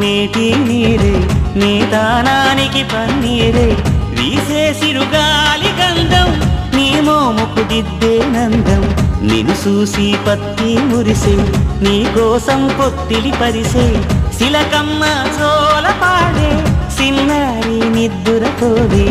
నీటి నీరే నీ దానానికి పన్నీరే. వీసేసిరు సిరుగాలి గంధం నీ మోముకు దిద్దే నందం. నిన్ను చూసి పత్తి మురిసే నీ కోసం పొత్తిలి పరిసే. శిలకమ్మ చోల పాడే సిన్నారి నిద్దురతోడే.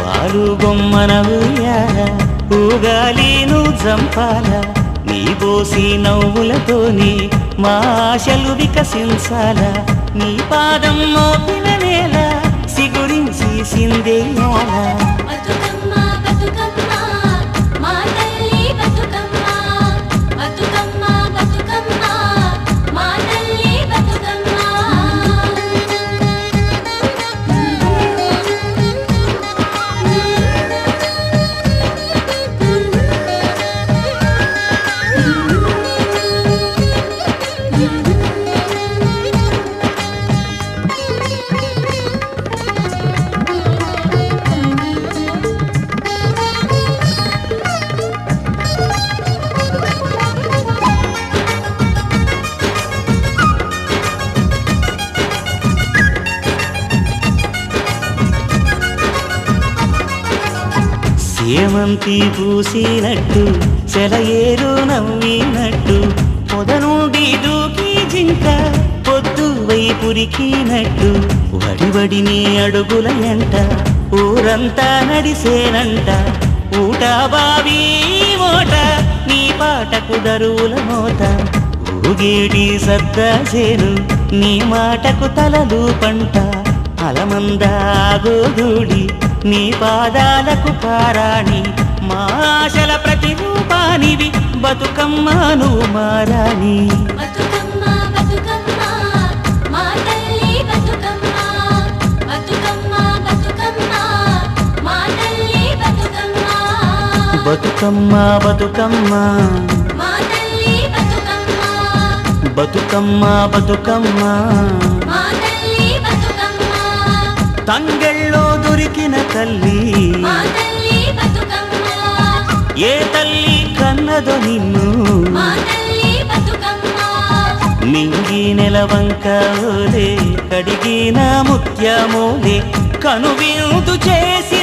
వారు బొమ్మన ఊయాల ఊగాలి నువ్వు చంపాల నీ బోసి నవ్వులతోనే మా ఆశలు వికసించాలా. నీ పాదం మోపిన నేల సిగురించి సిందేయాల సేమంతి పూసినట్టు సెలయేరు నవ్వినట్టు పొద నుండి దూకి జింక పొద్దు వైపురికినట్టు వడివడిని అడుగుల ఎంట ఊరంతా నడిసేనంట ఊట బావి మోట నీ పాటకు దరువుల మోత ఊగేటి సద్దా చేరు నీ మాటకు తలలు పంట అలమందాగోదూడి నీ పాదాలకు పారాణి మా ఆశల ప్రతిరూపానివి బతుకమ్మ బతుకమ్మ మా తల్లి బతుకమ్మ బతుకమ్మ బతుకమ్మ మా తంగెళ్ళో దొరికిన తల్లి. ఏ తల్లి కన్నదో నిన్ను. మింగి నెలవంక ఓలే కడిగిన ముత్యమోలే కనువిందు చేసినావే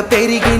పెరిగి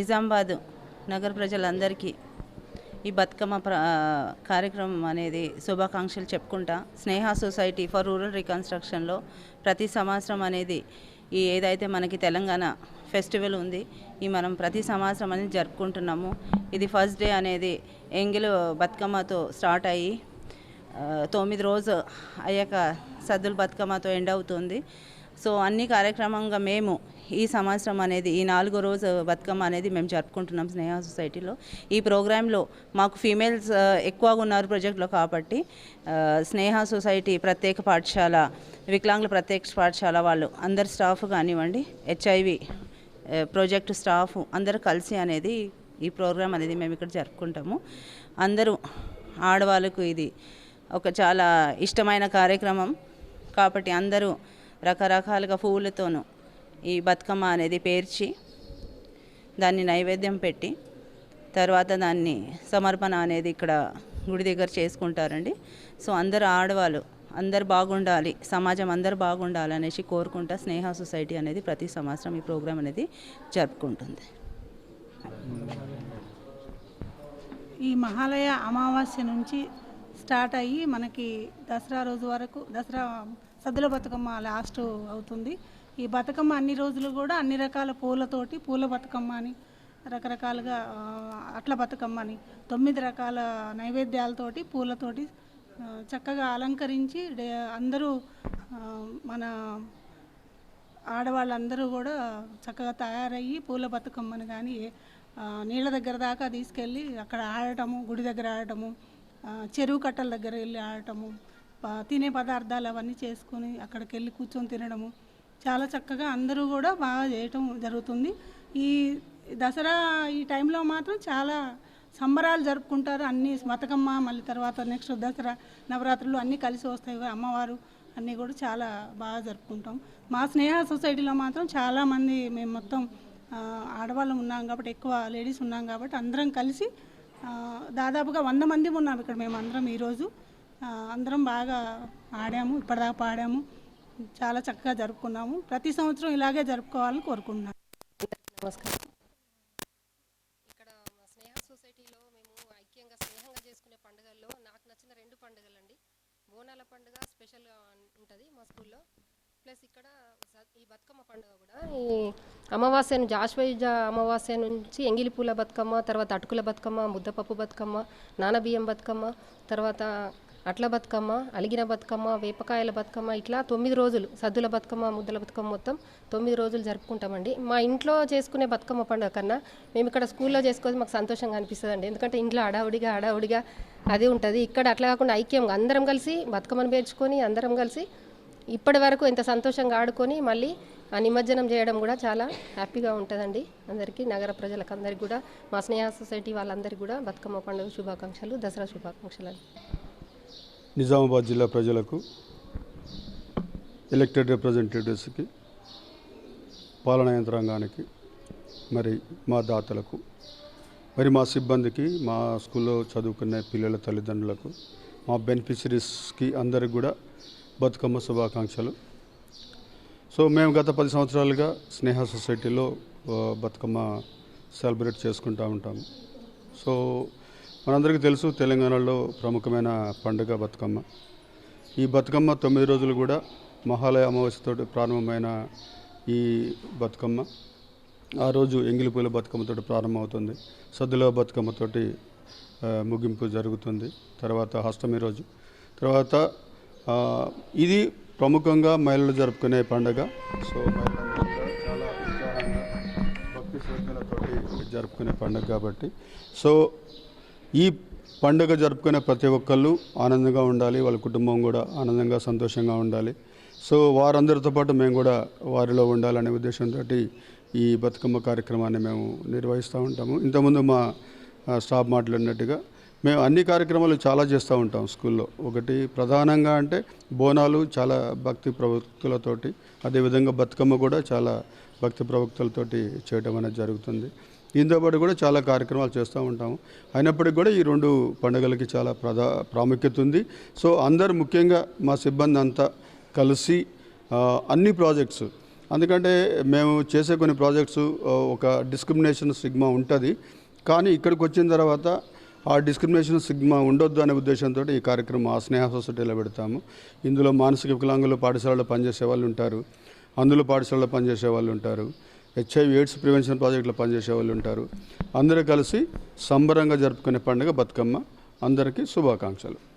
నిజామాబాద్ నగర ప్రజలందరికీ ఈ బతుకమ్మ కార్యక్రమం అనేది శుభాకాంక్షలు చెప్పుకుంటా. స్నేహ సొసైటీ ఫర్ రూరల్ రికన్స్ట్రక్షన్లో ప్రతి సంవత్సరం అనేది ఈ ఏదైతే మనకి తెలంగాణ ఫెస్టివల్ ఉంది ఈ మనం ప్రతి సంవత్సరం అనేది జరుపుకుంటున్నాము. ఇది ఫస్ట్ డే అనేది ఎంగిల్ బతుకమ్మతో స్టార్ట్ అయ్యి తొమ్మిది రోజు అయ్యాక సద్దుల బతుకమ్మతో ఎండ్ అవుతుంది. సో అన్ని కార్యక్రమంగా మేము ఈ సంవత్సరం అనేది ఈ నాలుగో రోజు బతుకమ్మ అనేది మేము జరుపుకుంటున్నాం స్నేహ సొసైటీలో. ఈ ప్రోగ్రాంలో మాకు ఫీమేల్స్ ఎక్కువగా ఉన్నారు ప్రాజెక్ట్లో కాబట్టి స్నేహ సొసైటీ ప్రత్యేక పాఠశాల వికలాంగుల ప్రత్యేక పాఠశాల వాళ్ళు అందరు స్టాఫ్ కానివ్వండి హెచ్ఐవి ప్రాజెక్టు స్టాఫ్ అందరు కలిసి అనేది ఈ ప్రోగ్రాం అనేది మేము ఇక్కడ జరుపుకుంటాము. అందరూ ఆడవాళ్ళకు ఇది ఒక చాలా ఇష్టమైన కార్యక్రమం. కాబట్టి అందరూ రకరకాలుగా పువ్వులతోనూ ఈ బతుకమ్మ అనేది పేర్చి దాన్ని నైవేద్యం పెట్టి తర్వాత దాన్ని సమర్పణ అనేది ఇక్కడ గుడి దగ్గర చేసుకుంటారండి. సో అందరు ఆడవాళ్ళు అందరు బాగుండాలి సమాజం అందరు బాగుండాలి అనేసి కోరుకుంటా స్నేహ సొసైటీ అనేది ప్రతి సంవత్సరం ఈ ప్రోగ్రాం అనేది జరుపుకుంటుంది. ఈ మహాలయ అమావాస్య నుంచి స్టార్ట్ అయ్యి మనకి దసరా రోజు వరకు దసరా సద్దుల బతుకమ్మ లాస్ట్ అవుతుంది. ఈ బతుకమ్మ అన్ని రోజులు కూడా అన్ని రకాల పూలతోటి పూల బతుకమ్మ అని రకరకాలుగా అట్ల బతుకమ్మ అని తొమ్మిది రకాల నైవేద్యాలతోటి పూలతోటి చక్కగా అలంకరించి డే- అందరూ మన ఆడవాళ్ళందరూ కూడా చక్కగా తయారయ్యి పూల బతుకమ్మని కానీ నీళ్ళ దగ్గర దాకా తీసుకెళ్ళి అక్కడ ఆడటము గుడి దగ్గర ఆడటము చెరువు కట్టల దగ్గర వెళ్ళి ఆడటము తినే పదార్థాలు అవన్నీ చేసుకొని అక్కడికి వెళ్ళి కూర్చొని తినడము. చాలా చక్కగా అందరూ కూడా బాగా చేయటం జరుగుతుంది. ఈ దసరా ఈ టైంలో మాత్రం చాలా సంబరాలు జరుపుకుంటారు. అన్ని బతుకమ్మ మళ్ళీ తర్వాత నెక్స్ట్ దసరా నవరాత్రులు అన్నీ కలిసి వస్తాయి. అమ్మవారు అన్నీ కూడా చాలా బాగా జరుపుకుంటాం. మా స్నేహ సొసైటీలో మాత్రం చాలామంది మేము మొత్తం ఆడవాళ్ళం ఉన్నాం కాబట్టి ఎక్కువ లేడీస్ ఉన్నాం కాబట్టి అందరం కలిసి దాదాపుగా వంద మంది ఉన్నాం ఇక్కడ మేము అందరం ఈరోజు. అందరం బాగా ఆడాము ఇప్పటిదాకా పాడాము. చాలా చక్కగా జరుపుకున్నాము. ప్రతి సంవత్సరం ఇలాగే జరుపుకోవాలని కోరుకుంటున్నాను. నమస్కారం. ఇక్కడ మా స్నేహ సొసైటీలో మేము ఐక్యంగా స్నేహంగా చేసుకునే పండుగల్లో నాకు నచ్చిన రెండు పండుగలండి. బోనాల పండుగ స్పెషల్గా ఉంటుంది మా స్కూల్లో. ప్లస్ ఇక్కడ ఈ బతుకమ్మ పండుగ కూడా ఈ అమావాస్య నుంచి అమావాస్య నుంచి ఎంగిలి పూల బతుకమ్మ తర్వాత అటుకుల బతుకమ్మ ముద్దపప్పు బతుకమ్మ నానబియ్యం బతుకమ్మ తర్వాత అట్ల బతుకమ్మ అలిగిన బతుకమ్మ వేపకాయల బతుకమ్మ ఇట్లా తొమ్మిది రోజులు సద్దుల బతుకమ్మ ముద్దల బతుకమ్మ మొత్తం తొమ్మిది రోజులు జరుపుకుంటామండి. మా ఇంట్లో చేసుకునే బతుకమ్మ పండుగ కన్నా మేము ఇక్కడ స్కూల్లో చేసుకోవడం మాకు సంతోషంగా అనిపిస్తుంది అండి ఎందుకంటే ఇంట్లో హడావుడిగా అడావుడిగా అది ఉంటుంది. ఇక్కడ అట్లా కాకుండా ఐక్యంగా అందరం కలిసి బతుకమ్మను పేర్చుకొని అందరం కలిసి ఇప్పటి వరకు ఎంత సంతోషంగా ఆడుకొని మళ్ళీ ఆ నిమజ్జనం చేయడం కూడా చాలా హ్యాపీగా ఉంటుందండి. అందరికీ నగర ప్రజలకు అందరికీ కూడా మా స్నేహ సొసైటీ వాళ్ళందరికీ కూడా బతుకమ్మ పండుగ శుభాకాంక్షలు దసరా శుభాకాంక్షలు నిజామాబాద్ జిల్లా ప్రజలకు ఎలక్టెడ్ రిప్రజెంటేటివ్స్కి పాలనా యంత్రాంగానికి మరి మా దాతలకు మరి మా సిబ్బందికి మా స్కూల్లో చదువుకునే పిల్లల తల్లిదండ్రులకు మా బెనిఫిషరీస్కి అందరికి కూడా బతుకమ్మ శుభాకాంక్షలు. సో మేము గత పది సంవత్సరాలుగా స్నేహ సొసైటీలో బతుకమ్మ సెలబ్రేట్ చేసుకుంటూ ఉంటాము. సో మనందరికీ తెలుసు తెలంగాణలో ప్రముఖమైన పండుగ బతుకమ్మ. ఈ బతుకమ్మ తొమ్మిది రోజులు కూడా మహాలయ అమావాస్యతో ప్రారంభమైన ఈ బతుకమ్మ. ఆ రోజు ఎంగిలిపూల బతుకమ్మతోటి ప్రారంభమవుతుంది. సద్దుల బతుకమ్మతోటి ముగింపు జరుగుతుంది. తర్వాత అష్టమి రోజు. తర్వాత ఇది ప్రముఖంగా మహిళలు జరుపుకునే పండుగ. సో చాలా భక్తి శ్రద్ధలతోటి జరుపుకునే పండుగ కాబట్టి. సో ఈ పండుగ జరుపుకునే ప్రతి ఒక్కళ్ళు ఆనందంగా ఉండాలి వాళ్ళ కుటుంబం కూడా ఆనందంగా సంతోషంగా ఉండాలి. సో వారందరితో పాటు మేము కూడా వారిలో ఉండాలనే ఉద్దేశంతో ఈ బతుకమ్మ కార్యక్రమాన్ని మేము నిర్వహిస్తూ ఉంటాము. ఇంతకుముందు మా స్టాఫ్ మాట్లాడినట్టుగా మేము అన్ని కార్యక్రమాలు చాలా చేస్తూ ఉంటాం స్కూల్లో. ఒకటి ప్రధానంగా అంటే బోనాలు చాలా భక్తి ప్రవక్తులతోటి అదేవిధంగా బతుకమ్మ కూడా చాలా భక్తి ప్రవక్తులతోటి చేయడం అనేది జరుగుతుంది. దీంతో పాటు కూడా చాలా కార్యక్రమాలు చేస్తూ ఉంటాము. అయినప్పటికీ కూడా ఈ రెండు పండుగలకి చాలా ప్రధా ప్రాముఖ్యత ఉంది. సో అందరు ముఖ్యంగా మా సిబ్బంది అంతా కలిసి అన్ని ప్రాజెక్ట్స్ ఎందుకంటే మేము చేసే కొన్ని ప్రాజెక్ట్స్ ఒక డిస్క్రిమినేషన్ సిగ్మా ఉంటుంది. కానీ ఇక్కడికి వచ్చిన తర్వాత ఆ డిస్క్రిమినేషన్ సిగ్మా ఉండొద్దు అనే ఉద్దేశంతో ఈ కార్యక్రమం ఆ స్నేహ సొసైటీలో పెడతాము. ఇందులో మానసిక వికలాంగులు పాఠశాలలో పనిచేసే వాళ్ళు ఉంటారు. అందులో పాఠశాలలో పనిచేసే వాళ్ళు ఉంటారు. హెచ్ఐవి ఎయిడ్స్ ప్రివెన్షన్ ప్రాజెక్టులో పనిచేసే వాళ్ళు ఉంటారు. అందరూ కలిసి సంబరంగా జరుపుకునే పండుగ బతుకమ్మ. అందరికీ శుభాకాంక్షలు.